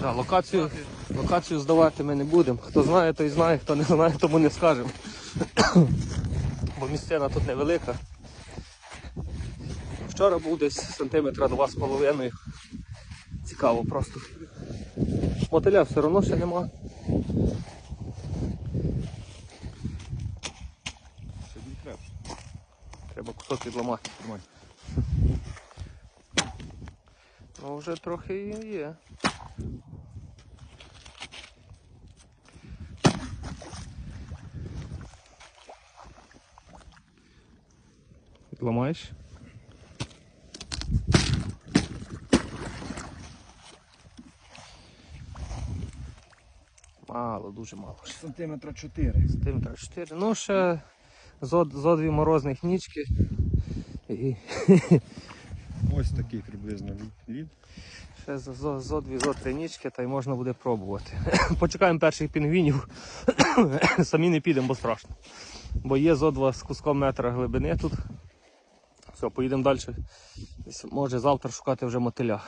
Да, локацію, локацію здавати ми не будемо. Хто знає, той знає, хто не знає, тому не скажемо. Бо місцина тут невелика. Вчора був десь сантиметра два з половиною. Цікаво просто. Мотиля все одно ще нема. Сьогодні треба. Треба кусок відламати. Ну вже трохи і є. Відламаєш? Мало, дуже мало. Сантиметра 4. Сантиметра 4. Ну ще зо, зо дві морозних нічки. І Ось такий приблизно лід-. Ще зо, зо дві зо три нічки, та й можна буде пробувати. Почекаємо перших пінгвінів. Самі не підемо, бо страшно. Бо є зо два з куском метра глибини тут. Все, поїдемо далі. Може завтра шукати вже мотиля.